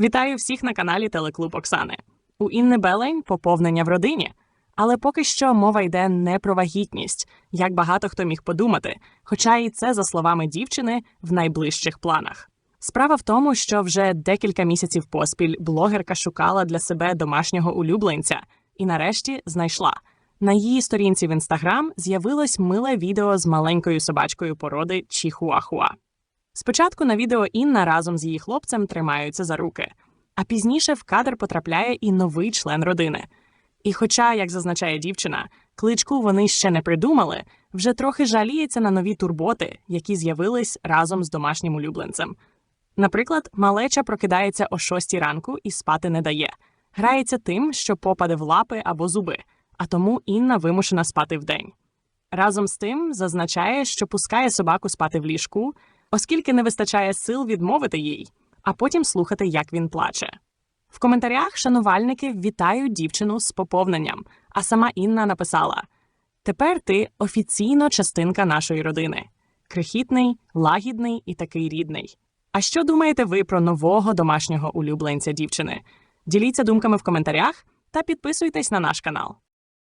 Вітаю всіх на каналі Телеклуб Оксани. У Інни Белень поповнення в родині. Але поки що мова йде не про вагітність, як багато хто міг подумати, хоча і це, за словами дівчини, в найближчих планах. Справа в тому, що вже декілька місяців поспіль блогерка шукала для себе домашнього улюбленця і нарешті знайшла. На її сторінці в інстаграм з'явилось миле відео з маленькою собачкою породи Чихуахуа. Спочатку на відео Інна разом з її хлопцем тримаються за руки, а пізніше в кадр потрапляє і новий член родини. І хоча, як зазначає дівчина, кличку вони ще не придумали, вже трохи жаліється на нові турботи, які з'явились разом з домашнім улюбленцем. Наприклад, малеча прокидається о 6 ранку і спати не дає, грається тим, що попаде в лапи або зуби, а тому Інна вимушена спати вдень. Разом з тим зазначає, що пускає собаку спати в ліжку, оскільки не вистачає сил відмовити їй, а потім слухати, як він плаче. В коментарях шанувальники вітають дівчину з поповненням, а сама Інна написала: Тепер ти офіційно частинка нашої родини. Крихітний, лагідний і такий рідний. А що думаєте ви про нового домашнього улюбленця дівчини? Діліться думками в коментарях та підписуйтесь на наш канал.